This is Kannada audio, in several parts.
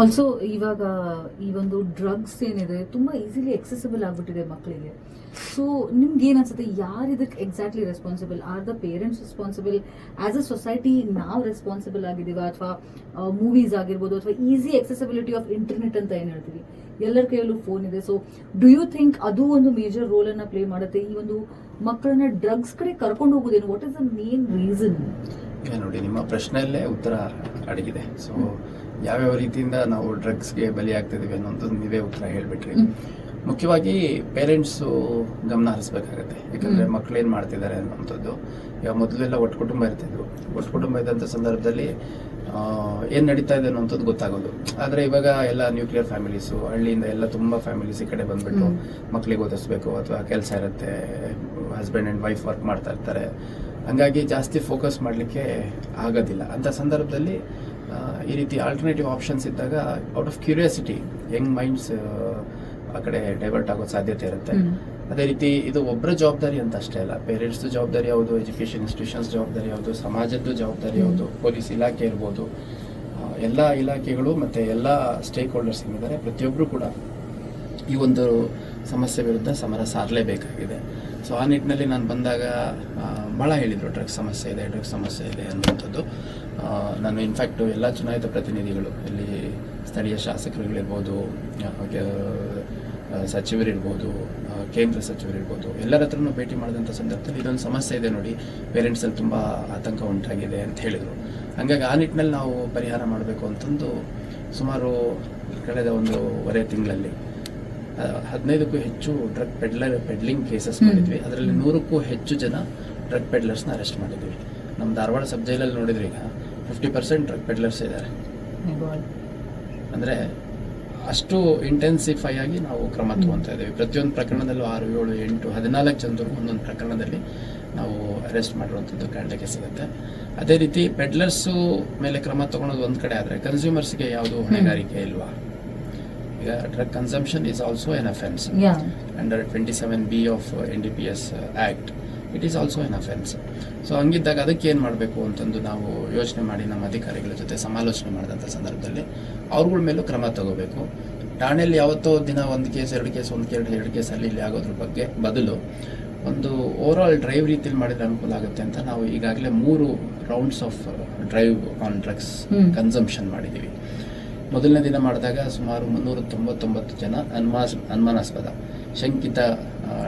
ಆಲ್ಸೋ ಇವಾಗ ಈ ಒಂದು ಡ್ರಗ್ಸ್ ಏನಿದೆ, ತುಂಬಾ ಈಸಿಲಿ ಎಕ್ಸೆಸಿಬಲ್ ಆಗ್ಬಿಟ್ಟಿದೆ ಮಕ್ಕಳಿಗೆ ಸೊ ನಿಮ್ಗೆ ಏನ್ ಅನ್ಸುತ್ತೆ? ಯಾರು ಇದಕ್ಕೆ exactly responsible are the parents responsible as a society ನಾವು ರೆಸ್ಪಾನ್ಸಿಬಲ್ ಆಗಿದೀವ ಅಥವಾ ಮೂವೀಸ್ ಆಗಿರ್ಬೋದು, ಅಥವಾ ಈಸಿ ಎಕ್ಸೆಸಿಬಿಲಿಟಿ ಆಫ್ ಇಂಟರ್ನೆಟ್ ಅಂತ ಏನ್ ಹೇಳ್ತೀವಿ? ಎಲ್ಲರ ಕೈಯಲ್ಲೂ ಫೋನ್ ಇದೆ. ಸೊ ಡು ಯು ಥಿಂಕ್ ಅದು ಒಂದು ಮೇಜರ್ ರೋಲ್ ಅನ್ನ ಪ್ಲೇ ಮಾಡುತ್ತೆ? ಈ ಒಂದು ಮಕ್ಕಳನ್ನ ಡ್ರಗ್ಸ್ ಕಡೆ ಕರ್ಕೊಂಡು ಹೋಗೋದೇನು? What is the main reason ನೋಡಿ, ನಿಮ್ಮ ಪ್ರಶ್ನೆಯಲ್ಲೇ ಉತ್ತರ ಅಡಗಿದೆ. ಸೊ ಯಾವ್ಯಾವ ರೀತಿಯಿಂದ ನಾವು ಡ್ರಗ್ಸ್ಗೆ ಬಲಿ ಅನ್ನೋಂಥದ್ದು ಅನ್ನೋದು ನೀವೇ ಉತ್ತರ ಹೇಳಿಬಿಟ್ರಿ. ಮುಖ್ಯವಾಗಿ ಪೇರೆಂಟ್ಸು ಗಮನ ಹರಿಸ್ಬೇಕಾಗತ್ತೆ. ಯಾಕಂದರೆ ಮಕ್ಳು ಏನ್ ಮಾಡ್ತಿದ್ದಾರೆ ಅನ್ನೋಂಥದ್ದು ಇವಾಗ ಮೊದಲೆಲ್ಲ ಒಟ್ಟು ಕುಟುಂಬ ಇರ್ತಿದ್ರು ಒಟ್ಟು ಕುಟುಂಬ ಇದ್ದಂಥ ಸಂದರ್ಭದಲ್ಲಿ ಏನು ನಡೀತಾ ಇದೆ ಅನ್ನೋಂಥದ್ದು ಗೊತ್ತಾಗೋದು. ಆದರೆ ಇವಾಗ ಎಲ್ಲ ನ್ಯೂಕ್ಲಿಯರ್ ಫ್ಯಾಮಿಲೀಸು ಹಳ್ಳಿಯಿಂದ ಎಲ್ಲ ತುಂಬಾ ಫ್ಯಾಮಿಲೀಸ್ ಈ ಕಡೆ ಬಂದ್ಬಿಟ್ಟು ಮಕ್ಕಳಿಗೆ ಮಕ್ಳಿಗೆ ಓದಿಸ್ಬೇಕು ಅಥವಾ ಕೆಲಸ ಇರುತ್ತೆ ಹಸ್ಬೆಂಡ್ ಅಂಡ್ ವೈಫ್ ವರ್ಕ್ ಮಾಡ್ತಾ ಇರ್ತಾರೆ. ಹಂಗಾಗಿ ಜಾಸ್ತಿ ಫೋಕಸ್ ಮಾಡಲಿಕ್ಕೆ ಆಗೋದಿಲ್ಲ. ಅಂತ ಸಂದರ್ಭದಲ್ಲಿ ಈ ರೀತಿ ಆಲ್ಟರ್ನೇಟಿವ್ ಆಪ್ಷನ್ಸ್ ಇದ್ದಾಗ out of curiosity young minds ಆ ಕಡೆ ಡೈವರ್ಟ್ ಆಗೋ ಸಾಧ್ಯತೆ ಇರುತ್ತೆ. ಅದೇ ರೀತಿ ಇದು ಒಬ್ಬರ ಜವಾಬ್ದಾರಿ ಅಂತ ಅಷ್ಟೇ ಅಲ್ಲ. ಪೇರೆಂಟ್ಸ್ ಜವಾಬ್ದಾರಿ ಯಾವುದು ಎಜುಕೇಶನ್ ಇನ್ಸ್ಟಿಟ್ಯೂಷನ್ಸ್ ಜವಾಬ್ದಾರಿ ಯಾವುದು ಸಮಾಜದ್ದು ಜವಾಬ್ದಾರಿ ಯಾವುದು ಪೊಲೀಸ್ ಇಲಾಖೆ ಇರ್ಬೋದು ಎಲ್ಲ ಇಲಾಖೆಗಳು ಮತ್ತು ಎಲ್ಲ ಸ್ಟೇಕ್ ಹೋಲ್ಡರ್ಸ್ ಏನಿದ್ದಾರೆ ಪ್ರತಿಯೊಬ್ಬರು ಕೂಡ ಈ ಒಂದು ಸಮಸ್ಯೆ ವಿರುದ್ಧ ಸಮರ ಸಾರಲೇಬೇಕಾಗಿದೆ. ಸೊ ಆ ನಿಟ್ಟಿನಲ್ಲಿ ನಾನು ಬಂದಾಗ ಭಾಳ ಹೇಳಿದರು ಡ್ರಗ್ಸ್ ಸಮಸ್ಯೆ ಇದೆ ಡ್ರಗ್ಸ್ ಸಮಸ್ಯೆ ಇದೆ ಅನ್ನುವಂಥದ್ದು. ನಾನು ಇನ್ಫ್ಯಾಕ್ಟು ಎಲ್ಲ ಚುನಾಯಿತ ಪ್ರತಿನಿಧಿಗಳು ಇಲ್ಲಿ ಸ್ಥಳೀಯ ಶಾಸಕರುಗಳಿರ್ಬೋದು ಸಚಿವರಿರ್ಬೋದು ಕೇಂದ್ರ ಸಚಿವರಿರ್ಬೋದು ಎಲ್ಲರ ಹತ್ರನೂ ಭೇಟಿ ಮಾಡಿದಂಥ ಸಂದರ್ಭದಲ್ಲಿ ಇದೊಂದು ಸಮಸ್ಯೆ ಇದೆ ನೋಡಿ. ಪೇರೆಂಟ್ಸಲ್ಲಿ ತುಂಬ ಆತಂಕ ಉಂಟಾಗಿದೆ ಅಂತ ಹೇಳಿದರು. ಹಾಗಾಗಿ ಆ ನಿಟ್ಟಿನಲ್ಲಿ ನಾವು ಪರಿಹಾರ ಮಾಡಬೇಕು ಅಂತಂದು ಸುಮಾರು ಕಳೆದ ಒಂದೂವರೆ ತಿಂಗಳಲ್ಲಿ ಆ, ಹದಿನೈದಕ್ಕೂ ಹೆಚ್ಚು ಡ್ರಗ್ ಪೆಡ್ಲರ್ ಪೆಡ್ಲಿಂಗ್ ಕೇಸಸ್. ಮಾಡಿದ್ವಿ. ಅದರಲ್ಲಿ ನೂರಕ್ಕೂ ಹೆಚ್ಚು ಜನ ಡ್ರಗ್ ಪೆಡ್ಲರ್ಸ್ನ ಅರೆಸ್ಟ್ ಮಾಡಿದ್ವಿ. ನಮ್ಮ ಧಾರವಾಡ ಸಬ್ ಜೈಲಲ್ಲಿ ನೋಡಿದ್ರೆ ಈಗ ಫಿಫ್ಟಿ ಪರ್ಸೆಂಟ್ ಡ್ರಗ್ ಪೆಡ್ಲರ್ಸ್ ಇದ್ದಾರೆ ಅಂದರೆ ಅಷ್ಟು ಇಂಟೆನ್ಸಿಫೈ ಆಗಿ ನಾವು ಕ್ರಮ. ತಗೊತಾ ಇದ್ದೀವಿ. ಪ್ರತಿಯೊಂದು ಪ್ರಕರಣದಲ್ಲೂ ಆರು ಏಳು ಎಂಟು ಹದಿನಾಲ್ಕು ಜನರು ಒಂದೊಂದು ಪ್ರಕರಣದಲ್ಲಿ ನಾವು ಅರೆಸ್ಟ್ ಮಾಡಿರುವಂಥದ್ದು ಕಾಣಲಿಕ್ಕೆ ಸಿಗುತ್ತೆ. ಅದೇ ರೀತಿ ಪೆಡ್ಲರ್ಸು ಮೇಲೆ ಕ್ರಮ ತಗೊಳೋದು ಒಂದು ಕಡೆ ಆದರೆ ಕನ್ಸ್ಯೂಮರ್ಸ್ಗೆ ಯಾವುದು ಹೊಣೆಗಾರಿಕೆ ಇಲ್ವಾ? ಈಗ drug consumption is also an offence under twenty seven B of N D P S act it is also an offence so ಹಂಗಿದ್ದಾಗ ಅದಕ್ಕೆ ಏನು ಮಾಡಬೇಕು ಅಂತಂದು ನಾವು ಯೋಚನೆ ಮಾಡಿ ನಮ್ಮ ಅಧಿಕಾರಿಗಳ ಜೊತೆ ಸಮಾಲೋಚನೆ ಮಾಡಿದಂಥ ಸಂದರ್ಭದಲ್ಲಿ ಅವ್ರಗಳ ಮೇಲೂ ಕ್ರಮ ತಗೋಬೇಕು. ಠಾಣೆಯಲ್ಲಿ ಯಾವತ್ತೋ ದಿನ ಒಂದು ಕೇಸ್ ಎರಡು ಕೇಸ್ ಒಂದು ಕೇಸ್ ಎರಡು ಕೇಸ್ ಅಲ್ಲಿ ಇಲ್ಲಿ ಆಗೋದ್ರ ಬಗ್ಗೆ ಬದಲು ಒಂದು ಓವರ್ ಆಲ್ ಡ್ರೈವ್ ರೀತಿಯಲ್ಲಿ ಮಾಡಿದ್ರೆ ಅನುಕೂಲ ಆಗುತ್ತೆ ಅಂತ ನಾವು ಈಗಾಗಲೇ ಮೂರು rounds of drive on drugs consumption ಮಾಡಿದ್ದೀವಿ ಮೊದಲನೇ ದಿನ ಮಾಡಿದಾಗ ಸುಮಾರು ಮುನ್ನೂರ ತೊಂಬತ್ತೊಂಬತ್ತು ಜನ ಅನುಮಾಸ್ ಅನುಮಾನಾಸ್ಪದ ಶಂಕಿತ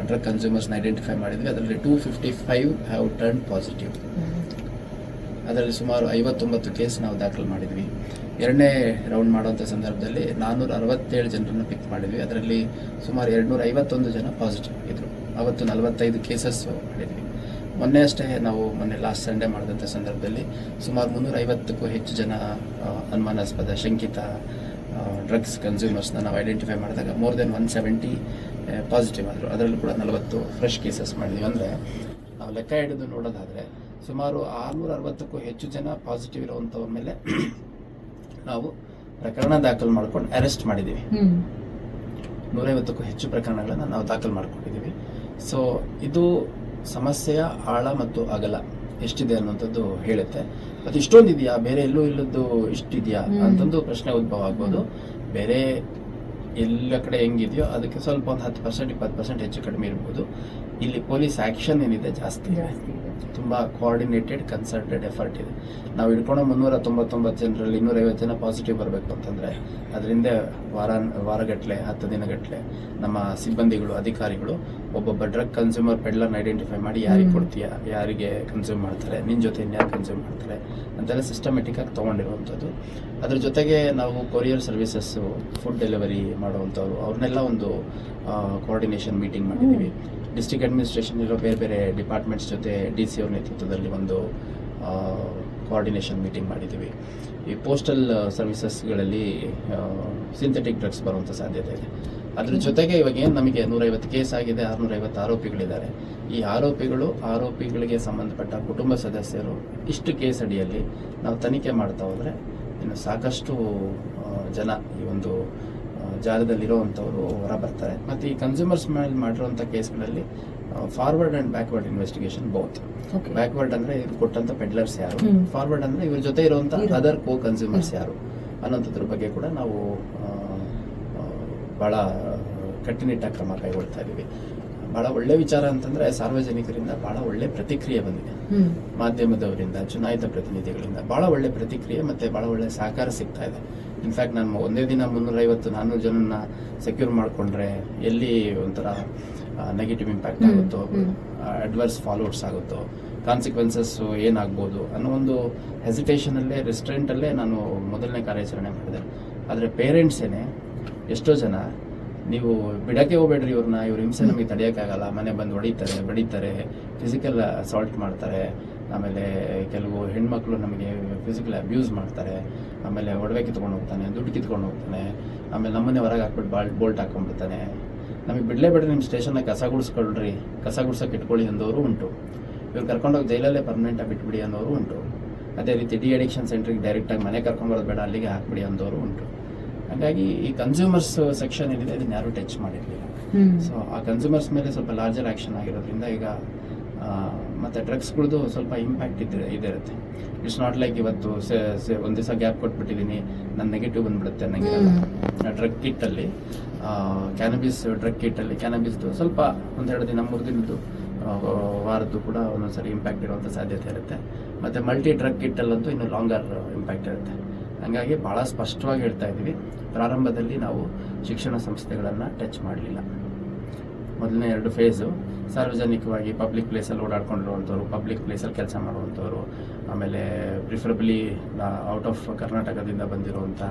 ಡ್ರಗ್ ಕನ್ಸ್ಯೂಮರ್ಸ್ನ ಐಡೆಂಟಿಫೈ ಮಾಡಿದ್ವಿ. ಅದರಲ್ಲಿ two fifty five have turn positive ಅದರಲ್ಲಿ ಸುಮಾರು ಐವತ್ತೊಂಬತ್ತು ಕೇಸ್ ನಾವು ದಾಖಲು ಮಾಡಿದ್ವಿ. ಎರಡನೇ ರೌಂಡ್ ಮಾಡುವಂಥ ಸಂದರ್ಭದಲ್ಲಿ ನಾನ್ನೂರ ಅರವತ್ತೇಳು ಜನರನ್ನು ಪಿಕ್ ಮಾಡಿದ್ವಿ. ಅದರಲ್ಲಿ ಸುಮಾರು ಎರಡುನೂರ ಐವತ್ತೊಂದು ಜನ ಪಾಸಿಟಿವ್ ಇದ್ದರು ಅವತ್ತು ನಲವತ್ತೈದು ಕೇಸಸ್ ಮಾಡಿದ್ವಿ. ಮೊನ್ನೆ ಅಷ್ಟೇ ನಾವು ಮೊನ್ನೆ ಲಾಸ್ಟ್ ಸಂಡೇ ಮಾಡಿದಂಥ ಸಂದರ್ಭದಲ್ಲಿ ಸುಮಾರು ಮುನ್ನೂರ ಐವತ್ತಕ್ಕೂ ಹೆಚ್ಚು ಜನ ಅನುಮಾನಾಸ್ಪದ ಶಂಕಿತ ಡ್ರಗ್ಸ್ ಕನ್ಸ್ಯೂಮರ್ಸ್ನ ನಾವು ಐಡೆಂಟಿಫೈ ಮಾಡಿದಾಗ more than one seventy positive ಆದರು. ಅದರಲ್ಲೂ ಕೂಡ ನಲವತ್ತು ಫ್ರೆಶ್ ಕೇಸಸ್ ಮಾಡಿದ್ವಿ. ಅಂದರೆ ನಾವು ಲೆಕ್ಕ ಹಿಡಿದು ನೋಡೋದಾದರೆ ಸುಮಾರು ಆರುನೂರ ಅರವತ್ತಕ್ಕೂ ಹೆಚ್ಚು ಜನ ಪಾಸಿಟಿವ್ ಇರುವಂಥವ್ರ ಮೇಲೆ ನಾವು ಪ್ರಕರಣ ದಾಖಲು ಮಾಡ್ಕೊಂಡು ಅರೆಸ್ಟ್ ಮಾಡಿದ್ದೀವಿ ನೂರೈವತ್ತಕ್ಕೂ ಹೆಚ್ಚು ಪ್ರಕರಣಗಳನ್ನು ನಾವು ದಾಖಲು ಮಾಡ್ಕೊಂಡಿದ್ದೀವಿ ಸೊ ಇದು ಸಮಸ್ಯೆಯ ಆಳ ಮತ್ತು ಅಗಲ ಎಷ್ಟಿದೆ ಅನ್ನುವಂಥದ್ದು ಹೇಳುತ್ತೆ. ಮತ್ತು ಇಷ್ಟೊಂದಿದೆಯಾ? ಬೇರೆ ಎಲ್ಲೂ ಇಲ್ಲದ್ದು ಇಷ್ಟಿದೆಯಾ. ಅಂತಂದು ಪ್ರಶ್ನೆ ಉದ್ಭವ ಆಗ್ಬೋದು. ಬೇರೆ ಎಲ್ಲ ಕಡೆ ಹೆಂಗಿದೆಯೋ ಅದಕ್ಕೆ ಸ್ವಲ್ಪ ಒಂದು ಹತ್ತು ಪರ್ಸೆಂಟ್ ಇಪ್ಪತ್ತು ಪರ್ಸೆಂಟ್ ಹೆಚ್ಚು ಕಡಿಮೆ ಇರ್ಬೋದು. ಇಲ್ಲಿ ಪೊಲೀಸ್ ಆ್ಯಕ್ಷನ್ ಏನಿದೆ ಜಾಸ್ತಿ ಇದೆ. ತುಂಬ ಕೋಆರ್ಡಿನೇಟೆಡ್ ಕನ್ಸಲ್ಟೆಡ್ ಎಫರ್ಟ್ ಇದೆ. ನಾವು ಹಿಡ್ಕೊಳ್ಳೋ ಮುನ್ನೂರ ತೊಂಬತ್ತೊಂಬತ್ತು ಜನರಲ್ಲಿ ಇನ್ನೂರೈವತ್ತು ಜನ ಪಾಸಿಟಿವ್ ಬರಬೇಕು ಅಂತಂದರೆ ಅದರಿಂದ ವಾರ ವಾರಗಟ್ಟಲೆ ಹತ್ತು ದಿನಗಟ್ಟಲೆ ನಮ್ಮ ಸಿಬ್ಬಂದಿಗಳು ಅಧಿಕಾರಿಗಳು ಒಬ್ಬೊಬ್ಬ ಡ್ರಗ್ ಕನ್ಸ್ಯೂಮರ್ ಪೆಡ್ಲರ್ನ ಐಡೆಂಟಿಫೈ ಮಾಡಿ ಯಾರಿಗೆ ಕೊಡ್ತೀಯ ಯಾರಿಗೆ ಕನ್ಸ್ಯೂಮ್ ಮಾಡ್ತಾರೆ ನಿನ್ನ ಜೊತೆ ಇನ್ಯಾರು ಕನ್ಸ್ಯೂಮ್ ಮಾಡ್ತಾರೆ ಅಂತೆಲ್ಲ ಸಿಸ್ಟಮೆಟಿಕ್ಕಾಗಿ ತೊಗೊಂಡಿರುವಂಥದ್ದು. ಅದ್ರ ಜೊತೆಗೆ ನಾವು ಕೊರಿಯರ್ ಸರ್ವಿಸಸ್ಸು ಫುಡ್ ಡೆಲಿವರಿ ಮಾಡುವಂಥವ್ರು ಅವ್ರನ್ನೆಲ್ಲ ಒಂದು ಕೋಆರ್ಡಿನೇಷನ್ ಮೀಟಿಂಗ್ ಮಾಡಿದ್ದೀವಿ ಡಿಸ್ಟ್ರಿಕ್ಟ್ ಅಡ್ಮಿನಿಸ್ಟ್ರೇಷನ್ ಇರೋ ಬೇರೆ ಬೇರೆ ಡಿಪಾರ್ಟ್ಮೆಂಟ್ಸ್ ಜೊತೆ ಡಿ ಸಿ ಅವ್ರ ನೇತೃತ್ವದಲ್ಲಿ ಒಂದು ಕೋಆರ್ಡಿನೇಷನ್ ಮೀಟಿಂಗ್ ಮಾಡಿದ್ದೀವಿ ಈ ಪೋಸ್ಟಲ್ ಸರ್ವಿಸಸ್ಗಳಲ್ಲಿ ಸಿಂಥೆಟಿಕ್ ಡ್ರಗ್ಸ್ ಬರುವಂಥ ಸಾಧ್ಯತೆ ಇದೆ. ಅದ್ರ ಜೊತೆಗೆ ಇವಾಗ ಏನು ನಮಗೆ ನೂರೈವತ್ತು ಕೇಸ್ ಆಗಿದೆ ಆರುನೂರೈವತ್ತು ಆರೋಪಿಗಳಿದ್ದಾರೆ. ಈ ಆರೋಪಿಗಳು ಆರೋಪಿಗಳಿಗೆ ಸಂಬಂಧಪಟ್ಟ ಕುಟುಂಬ ಸದಸ್ಯರು ಇಷ್ಟು ಕೇಸ್ ಅಡಿಯಲ್ಲಿ ನಾವು ತನಿಖೆ ಮಾಡ್ತಾ ಹೋದರೆ ಇನ್ನು ಸಾಕಷ್ಟು ಜನ ಈ ಒಂದು ಜಾಲದಲ್ಲಿರುವಂಥವರು ಹೊರ ಬರ್ತಾರೆ ಮತ್ತು ಈ ಕನ್ಸ್ಯೂಮರ್ಸ್ ಮೇಲೆ ಮಾಡಿರುವಂಥ ಕೇಸ್ಗಳಲ್ಲಿ forward and backward investigation both backward ಅಂದ್ರೆ ಇವ್ರು ಕೊಟ್ಟಂತ ಪೆಡ್ಲರ್ಸ್ ಯಾರು? ಫಾರ್ವರ್ಡ್ ಅಂದ್ರೆ ಇವ್ರ ಜೊತೆ ಇರುವಂತ ಇರೋ- ಅದರ್ ಕೋ ಕನ್ಸ್ಯೂಮರ್ಸ್ ಯಾರು? ಅನ್ನೋಂಥದ್ರ ಬಗ್ಗೆ ಕೂಡ ನಾವು ಭಾಳ ಕಟ್ಟುನಿಟ್ಟಾಗಿ ಕ್ರಮ ಕೈಗೊಳ್ತಾ ಇದ್ದೀವಿ. ಭಾಳ ಒಳ್ಳೆ ವಿಚಾರ ಅಂತಂದ್ರೆ ಸಾರ್ವಜನಿಕರಿಂದ ಭಾಳ ಒಳ್ಳೆ ಪ್ರತಿಕ್ರಿಯೆ ಬಂದಿದೆ. ಮಾಧ್ಯಮದವರಿಂದ ಚುನಾಯಿತ ಪ್ರತಿನಿಧಿಗಳಿಂದ ಭಾಳ ಒಳ್ಳೆ ಪ್ರತಿಕ್ರಿಯೆ ಮತ್ತೆ ಭಾಳ ಒಳ್ಳೆ ಸಹಕಾರ ಸಿಗ್ತಾ ಇದೆ. ಇನ್ಫ್ಯಾಕ್ಟ್ ನಾನು ಒಂದೇ ದಿನ ಮುನ್ನೂರೈವತ್ತು ನಾನ್ನೂರು ಜನನ್ನ ಸೆಕ್ಯೂರ್ ಮಾಡಿಕೊಂಡ್ರೆ ಎಲ್ಲಿ ಒಂಥರ ನೆಗೆಟಿವ್ ಇಂಪ್ಯಾಕ್ಟ್ ಆಗುತ್ತೋ ಅಡ್ವರ್ಸ್ ಫಾಲೋವರ್ಸ್ ಆಗುತ್ತೋ ಕಾನ್ಸಿಕ್ವೆನ್ಸಸ್ ಏನಾಗ್ಬೋದು ಅನ್ನೋ ಒಂದು ಹೆಸಿಟೇಷನಲ್ಲೇ ರೆಸ್ಟೋರೆಂಟಲ್ಲೇ ನಾನು ಮೊದಲನೇ ಕಾರ್ಯಾಚರಣೆ ಮಾಡಿದೆ. ಆದರೆ ಪೇರೆಂಟ್ಸೇನೆ ಎಷ್ಟೋ ಜನ, ನೀವು ಬಿಡಕ್ಕೆ ಹೋಗ್ಬೇಡ್ರಿ ಇವ್ರನ್ನ, ಇವ್ರ ಹಿಂಸೆ ನಮಗೆ ತಡೆಯೋಕ್ಕಾಗಲ್ಲ, ಮನೆ ಬಂದು ಹೊಡಿತಾರೆ, ಬಡಿತಾರೆ ಫಿಸಿಕಲ್ ಅಸಾಲ್ಟ್ ಮಾಡ್ತಾರೆ, ಆಮೇಲೆ ಕೆಲವು ಹೆಣ್ಮಕ್ಳು ನಮಗೆ ಫಿಸಿಕಲ್ ಅಬ್ಯೂಸ್ ಮಾಡ್ತಾರೆ, ಆಮೇಲೆ ಒಡವೆ ಕಿತ್ಕೊಂಡು ಹೋಗ್ತಾನೆ ದುಡ್ಡು ಕಿತ್ಕೊಂಡು ಹೋಗ್ತಾನೆ, ಆಮೇಲೆ ನಮ್ಮನೆ ಹೊರಗೆ ಹಾಕ್ಬಿಟ್ಟು ಬಾಲ್ ಬೋಲ್ಟ್ ಹಾಕೊಂಡ್ಬಿಡ್ತಾನೆ. ನಮಗೆ ಬಿಡಲೇ ಬಿಡ್ರಿ ನಿಮ್ಮ ಸ್ಟೇಷನ್ನ ಕಸ ಗುಡಿಸ್ಕೊಳ್ರಿ, ಕಸ ಗುಡ್ಸೋಕೆ ಇಟ್ಕೊಳ್ಳಿ ಅಂದವರು ಉಂಟು. ಇವ್ರು ಕರ್ಕೊಂಡೋಗಿ ಜೈಲಲ್ಲೇ ಪರ್ಮನೆಂಟಾಗಿ ಬಿಟ್ಬಿಡಿ ಅನ್ನೋರು ಉಂಟು. ಅದೇ ರೀತಿ ಡಿ ಅಡಿಕ್ಷನ್ ಸೆಂಟ್ರಿಗೆ ಡೈರೆಕ್ಟಾಗಿ ಮನೆ ಕರ್ಕೊಂಡ್ಬರೋದು ಬೇಡ, ಅಲ್ಲಿಗೆ ಹಾಕ್ಬಿಡಿ ಅಂದವರು ಉಂಟು. ಹಾಗಾಗಿ ಈ ಕನ್ಸ್ಯೂಮರ್ಸ್ ಸೆಕ್ಷನ್ ಏನಿದೆ ಅದನ್ನ ಯಾರು ಟಚ್ ಮಾಡಿರಲಿಲ್ಲ. ಸೊ ಆ ಕನ್ಸ್ಯೂಮರ್ಸ್ ಮೇಲೆ ಸ್ವಲ್ಪ ಲಾರ್ಜರ್ ಆ್ಯಕ್ಷನ್ ಆಗಿರೋದ್ರಿಂದ ಈಗ ಮತ್ತು ಡ್ರಗ್ಸ್ಗಳದ್ದು ಸ್ವಲ್ಪ ಇಂಪ್ಯಾಕ್ಟ್ ಇದ್ರೆ ಇದಿರುತ್ತೆ. ಇಟ್ಸ್ ನಾಟ್ ಲೈಕ್ ಇವತ್ತು ಒಂದು ದಿವಸ ಗ್ಯಾಪ್ ಕೊಟ್ಬಿಟ್ಟಿದ್ದೀನಿ ನನ್ನ ನೆಗೆಟಿವ್ ಬಂದ್ಬಿಡುತ್ತೆ ನನಗೆ ಡ್ರಗ್ ಕಿಟ್ಟಲ್ಲಿ ಕ್ಯಾನಬೀಸ್ ಡ್ರಗ್ ಕಿಟ್ಟಲ್ಲಿ ಕ್ಯಾನಬಿಸ್ದು ಸ್ವಲ್ಪ ಒಂದೆರಡು ದಿನ ಮೂರು ದಿನದ್ದು ವಾರದ್ದು ಕೂಡ ಒಂದೊಂದ್ಸರಿ ಇಂಪ್ಯಾಕ್ಟ್ ಇರುವಂಥ ಸಾಧ್ಯತೆ ಇರುತ್ತೆ. ಮತ್ತು ಮಲ್ಟಿ ಡ್ರಗ್ ಕಿಟ್ಟಲ್ಲಂತೂ ಇನ್ನೂ ಲಾಂಗರ್ ಇಂಪ್ಯಾಕ್ಟ್ ಇರುತ್ತೆ. ಹಾಗಾಗಿ ಭಾಳ ಸ್ಪಷ್ಟವಾಗಿ ಹೇಳ್ತಾ ಇದ್ದೀವಿ. ಪ್ರಾರಂಭದಲ್ಲಿ ನಾವು ಶಿಕ್ಷಣ ಸಂಸ್ಥೆಗಳನ್ನು ಟಚ್ ಮಾಡಲಿಲ್ಲ. ಮೊದಲನೇ ಎರಡು ಫೇಸು ಸಾರ್ವಜನಿಕವಾಗಿ ಪಬ್ಲಿಕ್ ಪ್ಲೇಸಲ್ಲಿ ಓಡಾಡ್ಕೊಂಡಿರುವಂಥವ್ರು ಪಬ್ಲಿಕ್ ಪ್ಲೇಸಲ್ಲಿ ಕೆಲಸ ಮಾಡುವಂಥವ್ರು ಆಮೇಲೆ ಪ್ರಿಫರಬ್ಲಿ ಔಟ್ ಆಫ್ ಕರ್ನಾಟಕದಿಂದ ಬಂದಿರುವಂಥ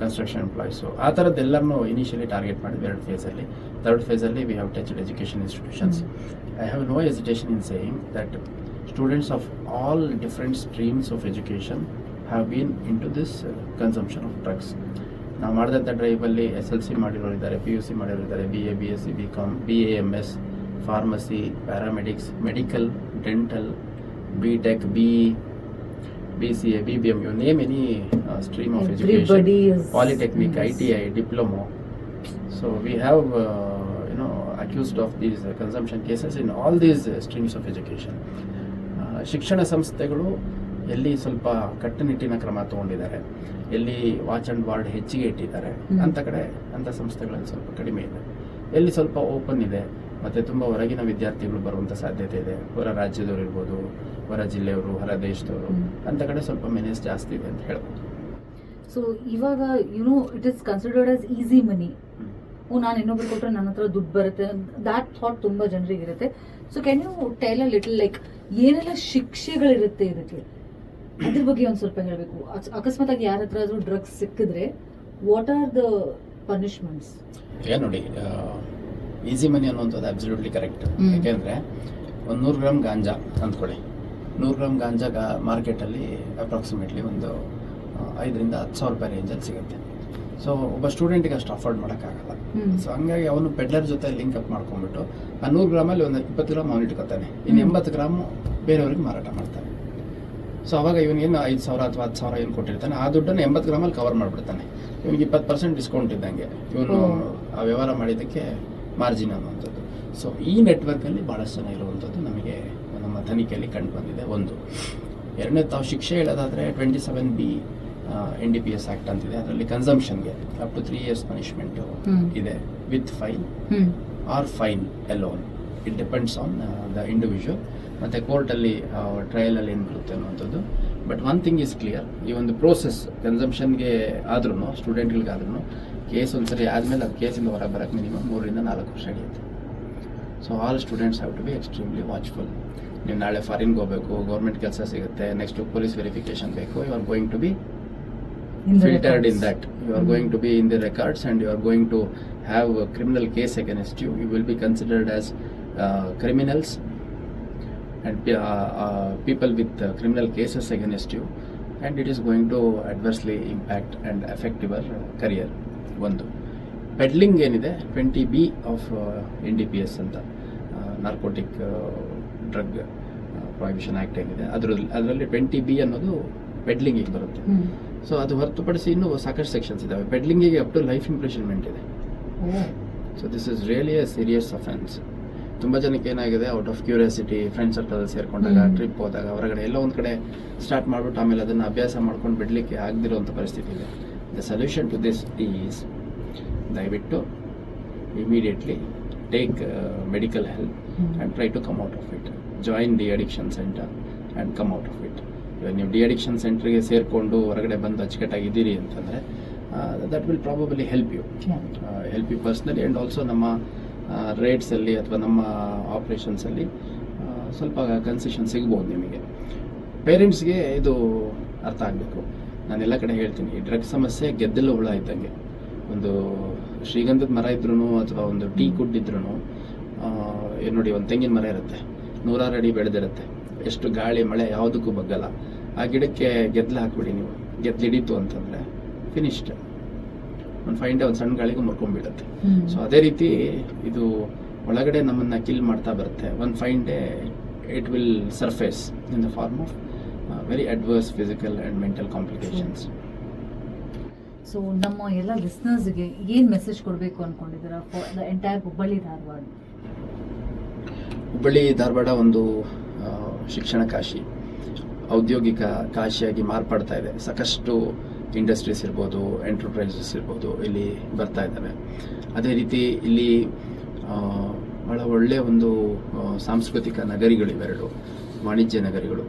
ಕನ್ಸ್ಟ್ರಕ್ಷನ್ ಎಂಪ್ಲಾಯೀಸು ಆ ಥರದ್ದೆಲ್ಲನೂ ಇನಿಷಿಯಲಿ ಟಾರ್ಗೆಟ್ ಮಾಡಿದ್ವಿ ಎರಡು ಫೇಸಲ್ಲಿ third ಫೇಸಲ್ಲಿ we have touched education institutions I have no education in saying that students of all different streams of education have been in to this consumption of drugs ನಾವು ಮಾಡಿದಂಥ ಡ್ರೈವಲ್ಲಿ ಎಸ್ ಎಲ್ ಸಿ ಮಾಡಿರೋರಿದ್ದಾರೆ P U C ಮಾಡಿರೋರಿದ್ದಾರೆ B A B S C B com B A M S pharmacy paramedics medical dental B tech B B C A B B M you name any stream of education polytechnic I T I diploma so we have you know accused of these consumption cases in all these streams of education ಶಿಕ್ಷಣ ಸಂಸ್ಥೆಗಳು ಎಲ್ಲಿ ಸ್ವಲ್ಪ ಕಟ್ಟುನಿಟ್ಟಿನ ಕ್ರಮ ತಗೊಂಡಿದ್ದಾರೆ ಎಲ್ಲಿ ವಾಚ್ ಅಂಡ್ ವಾರ್ಡ್ ಹೆಚ್ಚಿಗೆ ಇಟ್ಟಿದ್ದಾರೆ ಅಂತ ಕಡೆ ಅಂತ ಸಂಸ್ಥೆಗಳಲ್ಲಿ ಸ್ವಲ್ಪ ಕಡಿಮೆ ಇದೆ. ಎಲ್ಲಿ ಸ್ವಲ್ಪ ಓಪನ್ ಇದೆ ಮತ್ತೆ ತುಂಬ ಹೊರಗಿನ ವಿದ್ಯಾರ್ಥಿಗಳು ಬರುವಂಥ ಸಾಧ್ಯತೆ ಇದೆ. ಹೊರ ರಾಜ್ಯದವರು ಇರ್ಬೋದು ಹೊರ ಜಿಲ್ಲೆಯವರು ಹೊರ ದೇಶದವರು ಅಂತ ಕಡೆ ಸ್ವಲ್ಪ ಮೆನೇಜ್ ಜಾಸ್ತಿ ಇದೆ ಅಂತ ಹೇಳ್ಬೋದು. ಸೊ ಇವಾಗ you know it is considered as easy money ಓ ನಾನು ಇನ್ನೊಬ್ರು ಕೊಟ್ಟರೆ ನನ್ನ ಹತ್ರ ದುಡ್ಡು ಬರುತ್ತೆ. ದಾಟ್ ಥಾಟ್ ತುಂಬಾ ಜನರಿಗೆ ಇರುತ್ತೆ. So can you tell a little like ಏನೆಲ್ಲ ಶಿಕ್ಷೆಗಳಿರುತ್ತೆ ಇದಕ್ಕೆ? ಅದ್ರ ಬಗ್ಗೆ ಒಂದು ಸ್ವಲ್ಪ ಹೇಳಬೇಕು. ಅಕಸ್ಮಾತಾಗಿ ಯಾರ ಹತ್ರ ಆದ್ರೂ ಡ್ರಗ್ಸ್ ಸಿಕ್ಕಿದ್ರೆ ವಾಟ್ ಆರ್ ದ ಪನಿಷ್ಮೆಂಟ್ಸ್ ಈಗ ನೋಡಿ ಈಸಿ ಮನಿ ಅನ್ನುವಂಥದ್ದು ಅಬ್ಸಲ್ಯೂಟ್ಲಿ ಕರೆಕ್ಟ್ ಯಾಕೆಂದ್ರೆ ಒಂದು ನೂರು ಗ್ರಾಮ್ ಗಾಂಜಾ ಅಂದ್ಕೊಳ್ಳಿ. ನೂರು ಗ್ರಾಮ್ ಗಾಂಜಾ ಗಾ ಮಾರ್ಕೆಟಲ್ಲಿ ಅಪ್ರಾಕ್ಸಿಮೇಟ್ಲಿ ಒಂದು ಐದರಿಂದ ಹತ್ತು ಸಾವಿರ ರೂಪಾಯಿ ರೇಂಜಲ್ಲಿ ಸಿಗುತ್ತೆ. ಸೊ ಒಬ್ಬ ಸ್ಟೂಡೆಂಟಿಗೆ ಅಷ್ಟು ಅಫೋರ್ಡ್ ಮಾಡೋಕ್ಕಾಗಲ್ಲ. ಸೊ ಹಂಗಾಗಿ ಅವನು ಪೆಡ್ಲರ್ ಜೊತೆ ಲಿಂಕ್ ಅಪ್ ಮಾಡ್ಕೊಂಡ್ಬಿಟ್ಟು ಆ ನೂರು ಗ್ರಾಮಲ್ಲಿ ಒಂದು ಇಪ್ಪತ್ತು ಗ್ರಾಮ್ ಅವನು ಇಟ್ಕೊತಾನೆ. ಇನ್ನು. ಎಂಬತ್ತು ಗ್ರಾಮು ಬೇರೆಯವ್ರಿಗೆ ಮಾರಾಟ ಮಾಡ್ತಾನೆ. ಸೊ ಅವಾಗ ಇವನಿಗೇನು ಐದು ಸಾವಿರ ಅಥವಾ ಹತ್ತು ಸಾವಿರ ಏನು ಕೊಟ್ಟಿರ್ತಾನೆ. ಆ ದುಡ್ಡನ್ನು ಎಂಬತ್ತು ಗ್ರಾಮಲ್ಲಿ ಕವರ್ ಮಾಡಿಬಿಡ್ತಾನೆ. ಇವನಿಗೆ ಇಪ್ಪತ್ತು ಪರ್ಸೆಂಟ್ ಡಿಸ್ಕೌಂಟ್ ಇದ್ದಂಗೆ. ಇವನು ಆ ವ್ಯವಹಾರ ಮಾಡಿದ್ದಕ್ಕೆ ಮಾರ್ಜಿನ್ ಅನ್ನುವಂಥದ್ದು. ಸೊ ಈ ನೆಟ್ವರ್ಕಲ್ಲಿ ಭಾಳಷ್ಟು ಜನ ಇರುವಂಥದ್ದು ನಮಗೆ ನಮ್ಮ ತನಿಖೆಯಲ್ಲಿ ಕಂಡು ಬಂದಿದೆ. ಒಂದು. ಎರಡನೇ ತಾವು ಶಿಕ್ಷೆ ಹೇಳೋದಾದರೆ twenty seven B N D P S act ಅಂತಿದೆ. ಅದರಲ್ಲಿ ಕನ್ಸಂಪ್ಷನ್ಗೆ up to three years punishment ಇದೆ. With fine or fine alone it depends on the individual ಮತ್ತು ಕೋರ್ಟಲ್ಲಿ ಟ್ರಯಲಲ್ಲಿ ಏನು ಬರುತ್ತೆ ಅನ್ನುವಂಥದ್ದು. But one thing is clear ಈ ಒಂದು ಪ್ರೋಸೆಸ್ ಕನ್ಸಂಪ್ಷನ್ಗೆ ಆದ್ರೂ ಸ್ಟೂಡೆಂಟ್ಗಳಿಗಾದ್ರೂ ಕೇಸ್ ಒಂದ್ಸರಿ ಆದಮೇಲೆ ಅದು ಕೇಸಿಂದ ಹೊರಗೆ ಬರೋಕ್ಕೆ ಮಿನಿಮಮ್ ಮೂರರಿಂದ ನಾಲ್ಕು ವರ್ಷ ಹಿಡಿಯುತ್ತೆ. So all students have to be extremely watchful ನೀವು ನಾಳೆ ಫಾರಿನ್ಗೆ ಹೋಗಬೇಕು ಗೌರ್ಮೆಂಟ್ ಕೆಲಸ ಸಿಗುತ್ತೆ ನೆಕ್ಸ್ಟ್ ಪೊಲೀಸ್ ವೆರಿಫಿಕೇಶನ್ ಬೇಕು you are going to be filtered in that you are going to be in the records and you are going to have criminal case to you you will be considered as You and uh, uh, people with uh, criminal cases against you, and it is going to adversely impact and affect your career. ಒಂದು. ಪೆಡ್ಲಿಂಗ್ ಏನಿದೆ? Twenty B of N D P S ಅಂತ. ನಾರ್ಕೋಟಿಕ್ ಡ್ರಗ್ ಪ್ರೊಹಿಬಿಷನ್ ಆ್ಯಕ್ಟ್ ಏನಿದೆ. ಅದರಲ್ಲಿ ಅದರಲ್ಲಿ ಟ್ವೆಂಟಿ ಬಿ ಅನ್ನೋದು ಪೆಡ್ಲಿಂಗಿಗೆ ಬರುತ್ತೆ. ಸೊ ಅದು ಹೊರತುಪಡಿಸಿ ಇನ್ನೂ ಸಾಕಷ್ಟು ಸೆಕ್ಷನ್ಸ್ ಇದಾವೆ. ಪೆಡ್ಲಿಂಗಿಗೆ ಅಪ್ ಟು ಲೈಫ್ ಇಂಪ್ರೆಷನ್ಮೆಂಟ್ ಇದೆ. So this is really a serious offence ತುಂಬ ಜನಕ್ಕೆ ಏನಾಗಿದೆ out of curiosity friends circle ಸೇರ್ಕೊಂಡಾಗ trip ಹೋದಾಗ ಹೊರಗಡೆ ಎಲ್ಲ ಒಂದು ಕಡೆ ಸ್ಟಾರ್ಟ್ ಮಾಡ್ಬಿಟ್ಟು ಆಮೇಲೆ ಅದನ್ನು ಅಭ್ಯಾಸ ಮಾಡ್ಕೊಂಡು ಬಿಡಲಿಕ್ಕೆ ಆಗದಿರೋಂಥ ಪರಿಸ್ಥಿತಿ ಇದೆ. The solution to this is ದಯವಿಟ್ಟು immediately take medical help and try to come out of it join deaddiction centre and come out of it ಇವಾಗ ನೀವು ಡಿ ಅಡಿಕ್ಷನ್ ಸೆಂಟ್ರಿಗೆ ಸೇರಿಕೊಂಡು ಹೊರಗಡೆ ಬಂದು ಅಚ್ಚುಕಟ್ಟಾಗಿದ್ದೀರಿ ಅಂತಂದರೆ that will probably help you help you personally and also ನಮ್ಮ ರೇಟ್ಸಲ್ಲಿ ಅಥವಾ ನಮ್ಮ ಆಪ್ರೇಷನ್ಸಲ್ಲಿ ಸ್ವಲ್ಪ ಕನ್ಸೆಷನ್ ಸಿಗ್ಬೋದು ನಿಮಗೆ. ಪೇರೆಂಟ್ಸ್ಗೆ ಇದು ಅರ್ಥ ಆಗಬೇಕು. ನಾನು ಎಲ್ಲ ಕಡೆ ಹೇಳ್ತೀನಿ ಈ ಡ್ರಗ್ ಸಮಸ್ಯೆ ಗೆದ್ದಲು ಹುಳ ಇದ್ದಂಗೆ. ಒಂದು ಶ್ರೀಗಂಧದ ಮರ ಇದ್ರೂ ಅಥವಾ ಒಂದು ಟೀ ಕುಡ್ ಇದ್ರೂ ನೋಡಿ ಒಂದು ತೆಂಗಿನ ಮರ ಇರುತ್ತೆ. ನೂರಾರು ಅಡಿ ಬೆಳೆದಿರುತ್ತೆ. ಎಷ್ಟು ಗಾಳಿ ಮಳೆ ಯಾವುದಕ್ಕೂ ಬಗ್ಗಲ್ಲ. ಆ ಗಿಡಕ್ಕೆ ಗೆದ್ದಲು ಹಾಕ್ಬಿಡಿ ನೀವು. ಗೆದ್ದಲಿಡೀತು ಅಂತಂದರೆ ಫಿನಿಶ್ಡ್ ಒಂದು ಫೈವ್ ಡೇ ಒಂದು ಸಣ್ಣ ಗಾಳಿಗೂ ಮುರ್ಕೊಂಡ್ಬಿಡುತ್ತೆ. ಸೊ ಅದೇ ರೀತಿ ಇದು ಒಳಗಡೆ ನಮ್ಮನ್ನ ಕಿಲ್ ಮಾಡ್ತಾ ಬರುತ್ತೆ. ಒಂದು fine day it will surface in the form of very adverse physical and mental complications so ನಮ್ಮ ಎಲ್ಲ ಲಿಸ್ನರ್ಸ್ಗೆ ಏನು ಮೆಸೇಜ್ ಕೊಡಬೇಕು ಅನ್ಕೊಂಡಿದ್ದೀರಾ for the entire Hubballi Dharwad? Hubballi Dharwad ಒಂದು ಶಿಕ್ಷಣ ಕಾಶಿ ಔದ್ಯೋಗಿಕ ಕಾಶಿಯಾಗಿ ಮಾರ್ಪಡ್ತಾ ಇದೆ. ಸಾಕಷ್ಟು ಇಂಡಸ್ಟ್ರೀಸ್ ಇರ್ಬೋದು ಎಂಟರ್ಪ್ರೈಸಸ್ ಇರ್ಬೋದು ಇಲ್ಲಿ ಬರ್ತಾ ಇದ್ದಾವೆ. ಅದೇ ರೀತಿ ಇಲ್ಲಿ ಭಾಳ ಬಹಳ ಒಳ್ಳೆಯ ಒಂದು ಸಾಂಸ್ಕೃತಿಕ ನಗರಿಗಳಿವೆರಡು ವಾಣಿಜ್ಯ ನಗರಿಗಳು.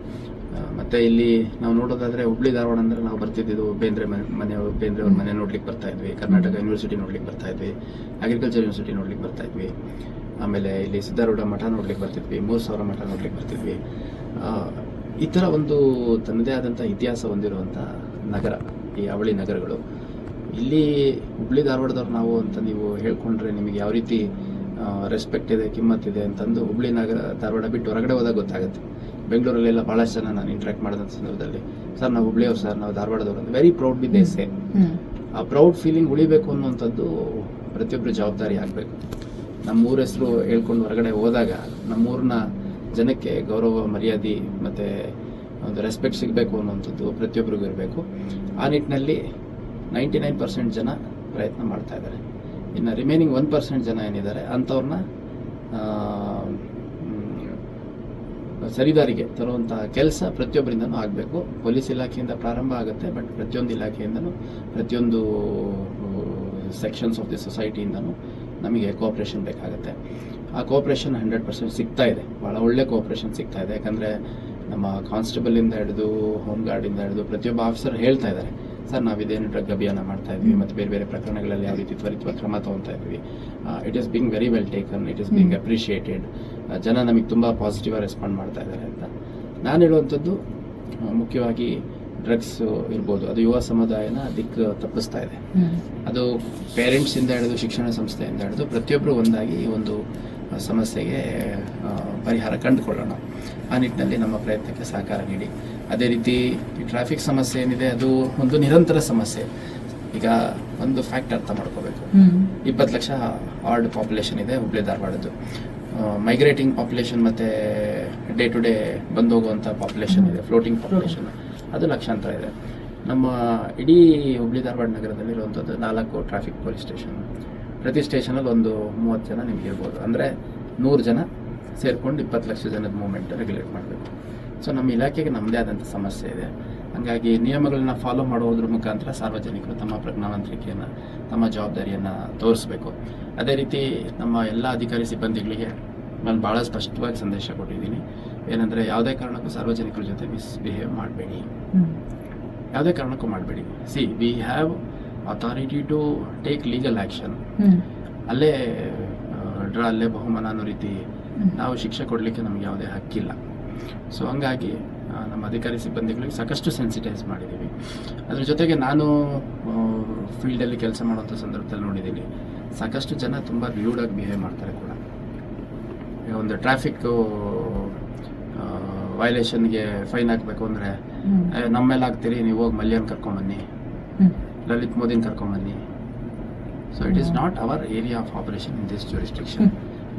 ಮತ್ತು ಇಲ್ಲಿ ನಾವು ನೋಡೋದಾದರೆ ಹುಬ್ಳಿ ಧಾರವಾಡ ಅಂದರೆ ನಾವು ಬರ್ತಿದ್ದು ಬೇಂದ್ರೆ ಮನೆ ಮನೆ ಬೇಂದ್ರೆ ಅವ್ರ ಮನೆ ನೋಡ್ಲಿಕ್ಕೆ ಬರ್ತಾ ಇದ್ವಿ. ಕರ್ನಾಟಕ ಯೂನಿವರ್ಸಿಟಿ ನೋಡ್ಲಿಕ್ಕೆ ಬರ್ತಾ ಇದ್ವಿ. ಅಗ್ರಿಕಲ್ಚರ್ ಯೂನಿವರ್ಸಿಟಿ ನೋಡ್ಲಿಕ್ಕೆ ಬರ್ತಾ ಇದ್ವಿ. ಆಮೇಲೆ ಇಲ್ಲಿ ಸಿದ್ಧಾರೂಢ ಮಠ ನೋಡ್ಲಿಕ್ಕೆ ಬರ್ತಿದ್ವಿ ಮೂರು ಸಾವಿರ ಮಠ ನೋಡ್ಲಿಕ್ಕೆ ಬರ್ತಿದ್ವಿ. ಈ ಥರ ಒಂದು ತನ್ನದೇ ಆದಂಥ ಇತಿಹಾಸ ಹೊಂದಿರುವಂಥ ನಗರ. ಈ ಅವಳಿ ನಗರಗಳು. ಇಲ್ಲಿ ಹುಬ್ಳಿ ಧಾರವಾಡದವ್ರು ನಾವು ಅಂತ ನೀವು ಹೇಳ್ಕೊಂಡ್ರೆ ನಿಮಗೆ ಯಾವ ರೀತಿ ರೆಸ್ಪೆಕ್ಟ್ ಇದೆ ಕಿಮ್ಮತ್ತಿದೆ ಅಂತಂದು ಹುಬ್ಳಿ ನಗರ ಧಾರವಾಡ ಬಿಟ್ಟು ಹೊರಗಡೆ ಹೋದಾಗ ಗೊತ್ತಾಗುತ್ತೆ. ಬೆಂಗಳೂರಲ್ಲೆಲ್ಲ ಭಾಳಷ್ಟು ಜನ ನಾನು ಇಂಟ್ರಾಕ್ಟ್ ಮಾಡಿದಂಥ ಸಂದರ್ಭದಲ್ಲಿ. ಸರ್ ನಾವು ಹುಬ್ಳಿಯವ್ರು ಸರ್ ನಾವು ಧಾರವಾಡದವ್ರು ಅಂತ. ವೆರಿ ಪ್ರೌಡ್ ಬಿ ದೇಸೆ ಸೇ. ಆ ಪ್ರೌಡ್ ಫೀಲಿಂಗ್ ಉಳಿಬೇಕು ಅನ್ನುವಂಥದ್ದು ಪ್ರತಿಯೊಬ್ಬರು ಜವಾಬ್ದಾರಿ ಆಗಬೇಕು. ನಮ್ಮ ಊರ ಹೆಸರು ಹೇಳ್ಕೊಂಡು ಹೊರಗಡೆ ಹೋದಾಗ ನಮ್ಮೂರನ್ನ ಜನಕ್ಕೆ ಗೌರವ ಮರ್ಯಾದೆ ಮತ್ತು ಒಂದು ರೆಸ್ಪೆಕ್ಟ್ ಸಿಗಬೇಕು ಅನ್ನುವಂಥದ್ದು ಪ್ರತಿಯೊಬ್ಬರಿಗೂ ಇರಬೇಕು. ಆ ನಿಟ್ಟಿನಲ್ಲಿ ನೈಂಟಿ ನೈನ್ ಪರ್ಸೆಂಟ್ ಜನ ಪ್ರಯತ್ನ ಮಾಡ್ತಾ ಇದ್ದಾರೆ. ಇನ್ನು ರಿಮೈನಿಂಗ್ ಒನ್ ಪರ್ಸೆಂಟ್ ಜನ ಏನಿದ್ದಾರೆ, ಅಂಥವ್ರನ್ನ ಸರಿದಾರಿಗೆ ತರುವಂತಹ ಕೆಲಸ ಪ್ರತಿಯೊಬ್ಬರಿಂದನೂ ಆಗಬೇಕು. ಪೊಲೀಸ್ ಇಲಾಖೆಯಿಂದ ಪ್ರಾರಂಭ ಆಗುತ್ತೆ ಬಟ್ ಪ್ರತಿಯೊಂದು ಇಲಾಖೆಯಿಂದನೂ, ಪ್ರತಿಯೊಂದು ಸೆಕ್ಷನ್ಸ್ ಆಫ್ ದಿ ಸೊಸೈಟಿಯಿಂದನೂ ನಮಗೆ ಕೋಆಪ್ರೇಷನ್ ಬೇಕಾಗುತ್ತೆ. ಆ ಕೋಆಪ್ರೇಷನ್ ಹಂಡ್ರೆಡ್ ಪರ್ಸೆಂಟ್ ಸಿಗ್ತಾ ಇದೆ. ಭಾಳ ಒಳ್ಳೆ ಕೋಆಪ್ರೇಷನ್ ಸಿಗ್ತಾ ಇದೆ. ಯಾಕಂದರೆ ನಮ್ಮ ಕಾನ್ಸ್ಟೇಬಲಿಂದ ಹಿಡಿದು ಹೋಮ್ ಗಾರ್ಡಿಂದ ಹಿಡಿದು ಪ್ರತಿಯೊಬ್ಬ ಆಫೀಸರ್ ಹೇಳ್ತಾ ಇದ್ದಾರೆ ಸರ್ ನಾವು ಇದೇನು ಡ್ರಗ್ ಅಭಿಯಾನ ಮಾಡ್ತಾ ಇದ್ವಿ ಮತ್ತು ಬೇರೆ ಬೇರೆ ಪ್ರಕರಣಗಳಲ್ಲಿ ಯಾವ ರೀತಿ ತ್ವರಿತ ಕ್ರಮ ತಗೊತಾ ಇದ್ವಿ. It is being very well taken it is being appreciated ಜನ ನಮಗೆ ತುಂಬ ಪಾಸಿಟಿವ್ ರೆಸ್ಪಾಂಡ್ ಮಾಡ್ತಾ ಇದ್ದಾರೆ ಅಂತ. ನಾನು ಹೇಳುವಂಥದ್ದು ಮುಖ್ಯವಾಗಿ ಡ್ರಗ್ಸ್ ಇರ್ಬೋದು. ಅದು ಯುವ ಸಮುದಾಯನ ದಿಕ್ಕು ತಪ್ಪಿಸ್ತಾ ಇದೆ. ಅದು ಪೇರೆಂಟ್ಸಿಂದ ಹಿಡಿದು ಶಿಕ್ಷಣ ಸಂಸ್ಥೆಯಿಂದ ಹಿಡಿದು ಪ್ರತಿಯೊಬ್ಬರು ಒಂದಾಗಿ ಈ ಒಂದು ಸಮಸ್ಯೆಗೆ ಪರಿಹಾರ ಕಂಡುಕೊಳ್ಳೋಣ. ಆ ನಿಟ್ಟಿನಲ್ಲಿ ನಮ್ಮ ಪ್ರಯತ್ನಕ್ಕೆ ಸಹಕಾರ ನೀಡಿ. ಅದೇ ರೀತಿ ಈ ಟ್ರಾಫಿಕ್ ಸಮಸ್ಯೆ ಏನಿದೆ ಅದು ಒಂದು ನಿರಂತರ ಸಮಸ್ಯೆ. ಈಗ ಒಂದು ಫ್ಯಾಕ್ಟ್ ಅರ್ಥ ಮಾಡ್ಕೋಬೇಕು. ಇಪ್ಪತ್ತು ಲಕ್ಷ ಆರ್ಡ್ ಪಾಪ್ಯುಲೇಷನ್ ಇದೆ ಹುಬ್ಳಿ ಧಾರವಾಡದ್ದು. ಮೈಗ್ರೇಟಿಂಗ್ ಪಾಪ್ಯುಲೇಷನ್ ಮತ್ತು ಡೇ ಟು ಡೇ ಬಂದು ಹೋಗುವಂಥ ಪಾಪ್ಯುಲೇಷನ್ ಇದೆ ಫ್ಲೋಟಿಂಗ್ ಪಾಪ್ಯುಲೇಷನ್ ಅದು ಲಕ್ಷಾಂತರ ಇದೆ. ನಮ್ಮ ಇಡೀ ಹುಬ್ಳಿ ಧಾರವಾಡ ನಗರದಲ್ಲಿ ಇರುವಂಥದ್ದು ನಾಲ್ಕು ಟ್ರಾಫಿಕ್ ಪೊಲೀಸ್ ಸ್ಟೇಷನ್ ಪ್ರತಿ ಸ್ಟೇಷನಲ್ಲಿ ಒಂದು ಮೂವತ್ತು ಜನ ನಿಮ್ಗೆ ಇರ್ಬೋದು. ಅಂದರೆ ನೂರು ಜನ ಸೇರಿಕೊಂಡು ಇಪ್ಪತ್ತು ಲಕ್ಷ ಜನದ ಮೂವ್ಮೆಂಟ್ ರೆಗ್ಯುಲೇಟ್ ಮಾಡಬೇಕು. ಸೊ ನಮ್ಮ ಇಲಾಖೆಗೆ ನಮ್ಮದೇ ಆದಂಥ ಸಮಸ್ಯೆ ಇದೆ. ಹಾಗಾಗಿ ನಿಯಮಗಳನ್ನ ಫಾಲೋ ಮಾಡೋದ್ರ ಮುಖಾಂತರ ಸಾರ್ವಜನಿಕರು ತಮ್ಮ ಪ್ರಜ್ಞಾವಂತರಿಕೆಯನ್ನು ತಮ್ಮ ಜವಾಬ್ದಾರಿಯನ್ನು ತೋರಿಸಬೇಕು. ಅದೇ ರೀತಿ ನಮ್ಮ ಎಲ್ಲ ಅಧಿಕಾರಿ ಸಿಬ್ಬಂದಿಗಳಿಗೆ ನಾನು ಭಾಳ ಸ್ಪಷ್ಟವಾಗಿ ಸಂದೇಶ ಕೊಟ್ಟಿದ್ದೀನಿ. ಏನಂದರೆ ಯಾವುದೇ ಕಾರಣಕ್ಕೂ ಸಾರ್ವಜನಿಕರ ಜೊತೆ ಮಿಸ್ಬಿಹೇವ್ ಮಾಡಬೇಡಿ. ಯಾವುದೇ ಕಾರಣಕ್ಕೂ ಮಾಡಬೇಡಿ. See we have authority to take legal action ಅಲ್ಲೇ ಡ್ರಾ ಅಲ್ಲೇ ಬಹುಮಾನ ಅನ್ನೋ ರೀತಿ ನಾವು ಶಿಕ್ಷೆ ಕೊಡಲಿಕ್ಕೆ ನಮಗೆ ಯಾವುದೇ ಹಕ್ಕಿಲ್ಲ. ಸೊ ಹಂಗಾಗಿ ನಮ್ಮ ಅಧಿಕಾರಿ ಸಿಬ್ಬಂದಿಗಳಿಗೆ ಸಾಕಷ್ಟು ಸೆನ್ಸಿಟೈಸ್ ಮಾಡಿದ್ದೀವಿ ಅದ್ರ ಜೊತೆಗೆ ನಾನು ಫೀಲ್ಡಲ್ಲಿ ಕೆಲಸ ಮಾಡುವಂಥ ಸಂದರ್ಭದಲ್ಲಿ ನೋಡಿದ್ದೀನಿ ಸಾಕಷ್ಟು ಜನ ತುಂಬ ರ್ಯೂಡಾಗಿ ಬಿಹೇವ್ ಮಾಡ್ತಾರೆ ಕೂಡ. ಈಗ ಒಂದು ಟ್ರಾಫಿಕ್ಕು ವೈಲೇಷನ್ಗೆ ಫೈನ್ ಹಾಕಬೇಕು ಅಂದರೆ ನಮ್ಮ ಮೇಲೆ ಹಾಕ್ತೀರಿ ನೀವು ಹೋಗಿ ಮಲ್ಯನ್ ಕರ್ಕೊಂಬನ್ನಿ ಲಲಿತ್ ಮೋದಿನ ಕರ್ಕೊಂಬನ್ನಿ so it is not our area of operation in this jurisdiction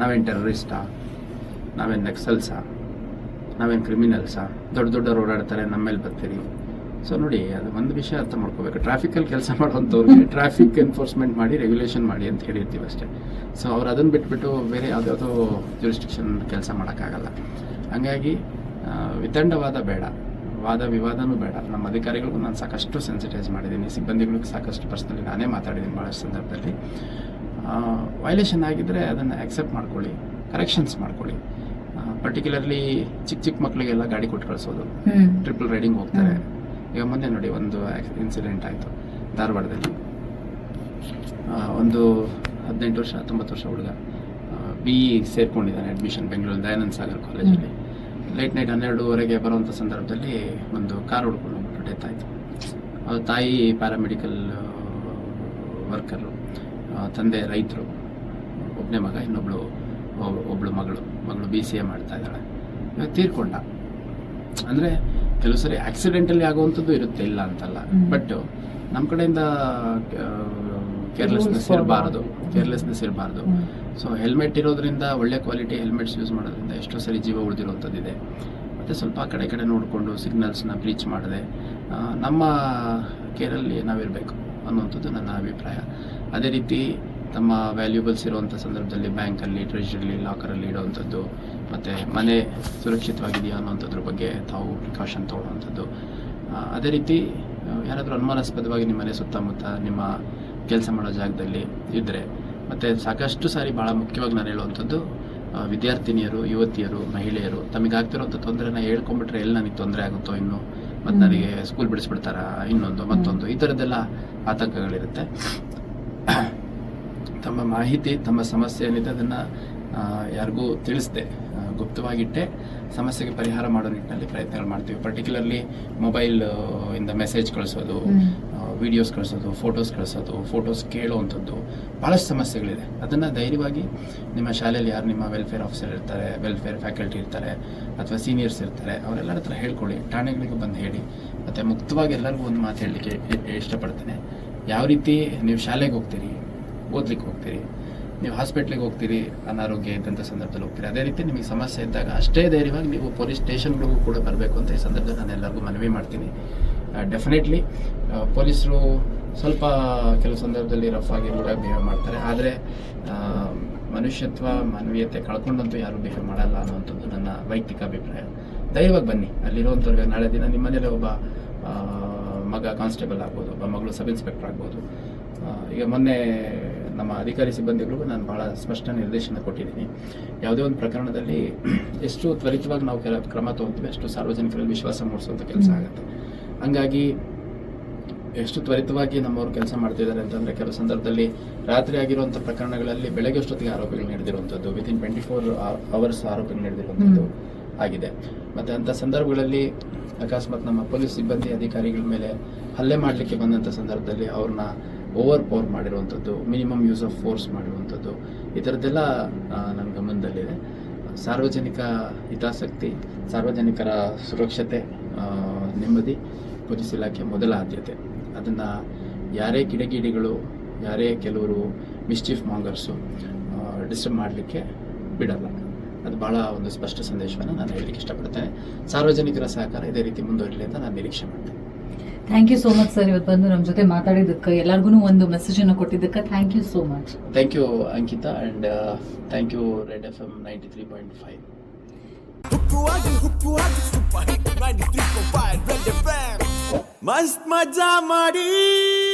ನಾವೇನು ಟೆರರಿಸ್ಟಾ ನಾವೇನು ನಕ್ಸಲ್ಸಾ ನಾವೇನು ಕ್ರಿಮಿನಲ್ಸಾ ದೊಡ್ಡ ದೊಡ್ಡವ್ರು ಓಡಾಡ್ತಾರೆ ನಮ್ಮ ಮೇಲೆ ಬರ್ತೀರಿ? ಸೊ ನೋಡಿ, ಅದು ಒಂದು ವಿಷಯ ಅರ್ಥ ಮಾಡ್ಕೋಬೇಕು. ಟ್ರಾಫಿಕಲ್ಲಿ ಕೆಲಸ ಮಾಡುವಂಥವ್ರಿಗೆ ಟ್ರಾಫಿಕ್ ಎನ್ಫೋರ್ಸ್ಮೆಂಟ್ ಮಾಡಿ ರೆಗ್ಯುಲೇಷನ್ ಮಾಡಿ ಅಂತ ಹೇಳಿರ್ತೀವಿ ಅಷ್ಟೇ. ಸೊ ಅವ್ರು ಅದನ್ನು ಬಿಟ್ಬಿಟ್ಟು ಬೇರೆ ಯಾವುದ್ಯಾವುದೋ ಜೂರಿಸ್ಟಿಕ್ಷನ್ ಕೆಲಸ ಮಾಡೋಕ್ಕಾಗಲ್ಲ. ಹಂಗಾಗಿ ವಿತಂಡವಾದ ಬೇಡ. ವಾದ ವಿವಾದನೂ ಬೇಡ. ನಮ್ಮ ಅಧಿಕಾರಿಗಳಿಗೂ ನಾನು ಸಾಕಷ್ಟು ಸೆನ್ಸಿಟೈಸ್ ಮಾಡಿದ್ದೀನಿ. ಸಿಬ್ಬಂದಿಗಳಿಗೆ ಸಾಕಷ್ಟು ಪರ್ಸ್ನಲಿ ನಾನೇ ಮಾತಾಡಿದ್ದೀನಿ ಭಾಳಷ್ಟು ಸಂದರ್ಭದಲ್ಲಿ. ವೈಲೇಷನ್ ಆಗಿದ್ದರೆ ಅದನ್ನು ಆಕ್ಸೆಪ್ಟ್ ಮಾಡ್ಕೊಳ್ಳಿ ಕರೆಕ್ಷನ್ಸ್ ಮಾಡ್ಕೊಳ್ಳಿ. ಪರ್ಟಿಕ್ಯುಲರ್ಲಿ ಚಿಕ್ಕ ಚಿಕ್ಕ ಮಕ್ಕಳಿಗೆಲ್ಲ ಗಾಡಿ ಕೊಟ್ಟು ಕಳಿಸೋದು. ಟ್ರಿಪಲ್ ರೈಡಿಂಗ್ ಹೋಗ್ತಾರೆ. ಈಗ ಮೊನ್ನೆ ನೋಡಿ ಒಂದು ಇನ್ಸಿಡೆಂಟ್ ಆಯಿತು ಧಾರವಾಡದಲ್ಲಿ. ಒಂದು ಹದಿನೆಂಟು ವರ್ಷ ಹತ್ತೊಂಬತ್ತು ವರ್ಷ ಹುಡುಗ ಬಿ ಇ ಸೇರ್ಕೊಂಡಿದ್ದಾನೆ ಅಡ್ಮಿಷನ್ ಬೆಂಗಳೂರು ದಯಾನಂದ ಸಾಗರ್ ಕಾಲೇಜಲ್ಲಿ ಲೇಟ್ ನೈಟ್ ಹನ್ನೆರಡುವರೆಗೆ ಬರುವಂಥ ಸಂದರ್ಭದಲ್ಲಿ ಒಂದು ಕಾರ್ ಹುಡ್ಕೊಂಡು ಹೋಗ್ಬಿಟ್ಟು ಡೆತ್ ಆಯಿತು. ಅವ್ರ ತಾಯಿ ಪ್ಯಾರಾಮೆಡಿಕಲ್ ವರ್ಕರು ತಂದೆ ರೈತರು ಒಬ್ಬನೇ ಮಗ ಇನ್ನೊಬ್ಳು ಒಬ್ಬಳು ಒಬ್ಳು ಮಗಳು ಮಗಳು ಬಿ ಸಿ ಎ ಮಾಡ್ತಾ ಇದ್ದಾಳೆ. ಇವಾಗ ತೀರ್ಕೊಂಡ. ಅಂದರೆ ಕೆಲವು ಸರಿ ಆಕ್ಸಿಡೆಂಟಲ್ಲಿ ಆಗುವಂಥದ್ದು ಇರುತ್ತೆ ಇಲ್ಲ ಅಂತಲ್ಲ. ಬಟ್ ನಮ್ಮ ಕಡೆಯಿಂದ ಕೇರ್ಲೆಸ್ನೆಸ್ ಇರಬಾರ್ದು. ಕೇರ್ಲೆಸ್ನೆಸ್ ಇರಬಾರ್ದು. ಸೊ ಹೆಲ್ಮೆಟ್ ಇರೋದ್ರಿಂದ ಒಳ್ಳೆ ಕ್ವಾಲಿಟಿ ಹೆಲ್ಮೆಟ್ಸ್ ಯೂಸ್ ಮಾಡೋದ್ರಿಂದ ಎಷ್ಟೋ ಸರಿ ಜೀವ ಉಳಿದಿರುವಂಥದ್ದಿದೆ. ಮತ್ತು ಸ್ವಲ್ಪ ಆ ಕಡೆ ಕಡೆ ನೋಡಿಕೊಂಡು ಸಿಗ್ನಲ್ಸ್ನ ಬ್ರೀಚ್ ಮಾಡಿದೆ ನಮ್ಮ ಕೇರಲ್ಲಿ ನಾವಿರಬೇಕು. ಅನ್ನುವಂಥದ್ದು ನನ್ನ ಅಭಿಪ್ರಾಯ. ಅದೇ ರೀತಿ ತಮ್ಮ ವ್ಯಾಲ್ಯೂಬಲ್ಸ್ ಇರುವಂಥ ಸಂದರ್ಭದಲ್ಲಿ ಬ್ಯಾಂಕಲ್ಲಿ ಟ್ರೆಜರಿಲಿ ಲಾಕರಲ್ಲಿ ಇಡುವಂಥದ್ದು, ಮತ್ತು ಮನೆ ಸುರಕ್ಷಿತವಾಗಿದೆಯಾ ಅನ್ನೋಂಥದ್ರ ಬಗ್ಗೆ ತಾವು ಪ್ರಿಕಾಷನ್ ತೊಗೊಳ್ಳುವಂಥದ್ದು. ಅದೇ ರೀತಿ ಯಾರಾದರೂ ಅನುಮಾನಾಸ್ಪದವಾಗಿ ನಿಮ್ಮ ಮನೆ ಸುತ್ತಮುತ್ತ ನಿಮ್ಮ ಕೆಲಸ ಮಾಡೋ ಜಾಗದಲ್ಲಿ ಇದ್ದರೆ ಮತ್ತು ಸಾಕಷ್ಟು ಸಾರಿ ಭಾಳ ಮುಖ್ಯವಾಗಿ ನಾನು ಹೇಳುವಂಥದ್ದು ವಿದ್ಯಾರ್ಥಿನಿಯರು, ಯುವತಿಯರು, ಮಹಿಳೆಯರು ತಮಗಾಗ್ತಿರೋಂಥ ತೊಂದರೆನ ಹೇಳ್ಕೊಂಬಿಟ್ರೆ ಎಲ್ಲಿ ನನಗೆ ತೊಂದರೆ ಆಗುತ್ತೋ ಇನ್ನು ಮತ್ತು. ನನಗೆ ಸ್ಕೂಲ್ ಬಿಡಿಸ್ಬಿಡ್ತಾರ ಇನ್ನೊಂದು ಮತ್ತೊಂದು ಈ ಥರದ್ದೆಲ್ಲ ಆತಂಕಗಳಿರುತ್ತೆ ತಮ್ಮ ಮಾಹಿತಿ ತಮ್ಮ ಸಮಸ್ಯೆ ಏನಿದೆ ಅದನ್ನು ಯಾರಿಗೂ ತಿಳಿಸ್ದೆ ಗುಪ್ತವಾಗಿಟ್ಟೆ ಸಮಸ್ಯೆಗೆ ಪರಿಹಾರ ಮಾಡೋ ನಿಟ್ಟಿನಲ್ಲಿ ಪ್ರಯತ್ನಗಳು ಮಾಡ್ತೀವಿ ಪರ್ಟಿಕ್ಯುಲರ್ಲಿ ಮೊಬೈಲ್ ಇಂದ ಮೆಸೇಜ್ ಕಳಿಸೋದು. ವಿಡಿಯೋಸ್ ಕಳಿಸೋದು ಫೋಟೋಸ್ ಕಳಿಸೋದು ಫೋಟೋಸ್ ಕೇಳುವಂಥದ್ದು ಭಾಳಷ್ಟು ಸಮಸ್ಯೆಗಳಿದೆ. ಅದನ್ನು ಧೈರ್ಯವಾಗಿ ನಿಮ್ಮ ಶಾಲೆಯಲ್ಲಿ ಯಾರು ನಿಮ್ಮ ವೆಲ್ಫೇರ್ ಆಫೀಸರ್ ಇರ್ತಾರೆ ವೆಲ್ಫೇರ್ ಫ್ಯಾಕಲ್ಟಿ ಇರ್ತಾರೆ ಅಥವಾ ಸೀನಿಯರ್ಸ್ ಇರ್ತಾರೆ, ಅವರೆಲ್ಲರ ಹತ್ರ ಹೇಳ್ಕೊಳ್ಳಿ, ಠಾಣೆಗಳಿಗೆ ಬಂದು ಹೇಳಿ. ಮತ್ತು ಮುಕ್ತವಾಗಿ ಎಲ್ಲರಿಗೂ ಒಂದು ಮಾತು ಹೇಳಲಿಕ್ಕೆ ಇಷ್ಟಪಡ್ತೇನೆ. ಯಾವ ರೀತಿ ನೀವು ಶಾಲೆಗೆ ಹೋಗ್ತೀರಿ, ಓದ್ಲಿಕ್ಕೆ ಹೋಗ್ತೀರಿ, ನೀವು ಹಾಸ್ಪಿಟ್ಲಿಗೆ ಹೋಗ್ತೀರಿ, ಅನಾರೋಗ್ಯ ಇದ್ದಂಥ ಸಂದರ್ಭದಲ್ಲಿ ಹೋಗ್ತೀರಿ, ಅದೇ ರೀತಿ ನಿಮಗೆ ಸಮಸ್ಯೆ ಇದ್ದಾಗ ಅಷ್ಟೇ ಧೈರ್ಯವಾಗಿ ನೀವು ಪೊಲೀಸ್ ಸ್ಟೇಷನ್ಗಳಿಗೂ ಕೂಡ ಬರಬೇಕು ಅಂತ ಈ ಸಂದರ್ಭದಲ್ಲಿ ನಾನು ಎಲ್ಲರಿಗೂ ಮನವಿ ಮಾಡ್ತೀನಿ. ಡೆಫಿನೆಟ್ಲಿ ಪೊಲೀಸರು ಸ್ವಲ್ಪ ಕೆಲವು ಸಂದರ್ಭದಲ್ಲಿ ರಫ್ ಆಗಿ ಕೂಡ ಬಿಹೇವ್ ಮಾಡ್ತಾರೆ. ಆದರೆ ಮನುಷ್ಯತ್ವ, ಮಾನವೀಯತೆ ಕಳ್ಕೊಂಡಂತೂ ಯಾರು ಬಿಹೇವ್ ಮಾಡಲ್ಲ ಅನ್ನುವಂಥದ್ದು ನನ್ನ ವೈಯಕ್ತಿಕ ಅಭಿಪ್ರಾಯ. ದಯವಾಗಿ ಬನ್ನಿ. ಅಲ್ಲಿರುವಂಥವ್ರಿಗೆ ನಾಳೆ ದಿನ ನಿಮ್ಮ ಮನೇಲಿ ಒಬ್ಬ ಮಗ ಕಾನ್ಸ್ಟೇಬಲ್ ಆಗ್ಬೋದು, ಒಬ್ಬ ಮಗಳು ಸಬ್ ಇನ್ಸ್ಪೆಕ್ಟರ್ ಆಗ್ಬೋದು. ಈಗ ಮೊನ್ನೆ ನಮ್ಮ ಅಧಿಕಾರಿ ಸಿಬ್ಬಂದಿಗಳಿಗೂ ನಾನು ಭಾಳ ಸ್ಪಷ್ಟ ನಿರ್ದೇಶನ ಕೊಟ್ಟಿದ್ದೀನಿ. ಯಾವುದೇ ಒಂದು ಪ್ರಕರಣದಲ್ಲಿ ಎಷ್ಟು ತ್ವರಿತವಾಗಿ ನಾವು ಕೆಲ ಕ್ರಮ ತಗೊಳ್ತೀವಿ, ಅಷ್ಟು ಸಾರ್ವಜನಿಕರಲ್ಲಿ ವಿಶ್ವಾಸ ಮೂಡಿಸುವಂಥ ಕೆಲಸ ಆಗುತ್ತೆ. ಹಂಗಾಗಿ ಎಷ್ಟು ತ್ವರಿತವಾಗಿ ನಮ್ಮವರು ಕೆಲಸ ಮಾಡ್ತಿದ್ದಾರೆ ಅಂತಂದರೆ ಕೆಲವು ಸಂದರ್ಭದಲ್ಲಿ ರಾತ್ರಿ ಆಗಿರುವಂಥ ಪ್ರಕರಣಗಳಲ್ಲಿ ಬೆಳಗ್ಗೆ ಅಷ್ಟೊತ್ತಿಗೆ ಆರೋಪಿಗಳು ನಡೆದಿರುವಂಥದ್ದು ವಿತಿನ್ ಟ್ವೆಂಟಿ ಫೋರ್ ಅವರ್ಸ್ ಆರೋಪಿಗಳು ನಡೆದಿರುವಂಥದ್ದು ಆಗಿದೆ. ಮತ್ತು ಅಂಥ ಸಂದರ್ಭಗಳಲ್ಲಿ ಅಕಸ್ಮಾತ್ ನಮ್ಮ ಪೊಲೀಸ್ ಸಿಬ್ಬಂದಿ ಅಧಿಕಾರಿಗಳ ಮೇಲೆ ಹಲ್ಲೆ ಮಾಡಲಿಕ್ಕೆ ಬಂದಂಥ ಸಂದರ್ಭದಲ್ಲಿ ಅವ್ರನ್ನ ಓವರ್ ಪವರ್ ಮಾಡಿರುವಂಥದ್ದು ಮಿನಿಮಮ್ ಯೂಸ್ ಆಫ್ ಫೋರ್ಸ್ ಮಾಡಿರುವಂಥದ್ದು ಈ ಥರದ್ದೆಲ್ಲ ನನ್ನ ಗಮನದಲ್ಲಿದೆ. ಸಾರ್ವಜನಿಕ ಹಿತಾಸಕ್ತಿ ಸಾರ್ವಜನಿಕರ ಸುರಕ್ಷತೆ ನೆಮ್ಮದಿ ಪೊಲೀಸ್ ಇಲಾಖೆ ಮೊದಲ ಆದ್ಯತೆ. ಅದನ್ನು ಯಾರೇ ಕಿಡಿಗಿಡಿಗಳು ಯಾರೇ ಕೆಲವರು ಮಿಸ್ಚೀಫ್ ಮಾಂಗರ್ಸು ಡಿಸ್ಟರ್ಬ್ ಮಾಡಲಿಕ್ಕೆ ಬಿಡಲ್ಲ. ಅದು ಭಾಳ ಒಂದು ಸ್ಪಷ್ಟ ಸಂದೇಶವನ್ನು ನಾನು ಹೇಳಲಿಕ್ಕೆ ಇಷ್ಟಪಡ್ತೇನೆ. ಸಾರ್ವಜನಿಕರ ಸಹಕಾರ ಇದೇ ರೀತಿ ಮುಂದುವರಿಲಿ ಅಂತ ನಾನು ನಿರೀಕ್ಷೆ ಮಾಡ್ತೇನೆ. Thank you so much sir ಇವತ್ತು ಬಂದು ನಮ್ಮ ಜೊತೆ ಮಾತಾಡಿದ್ದಕ್ಕೆ ಎಲ್ಲರಿಗೂ ಒಂದು ಮೆಸೇಜ್ ಅನ್ನು ಕೊಟ್ಟಿದ್ದಕ್ಕೆ thank you so much thank you Ankita and thank you Red F M ninety three point five to hug it, hook to hug it, Must my jamari.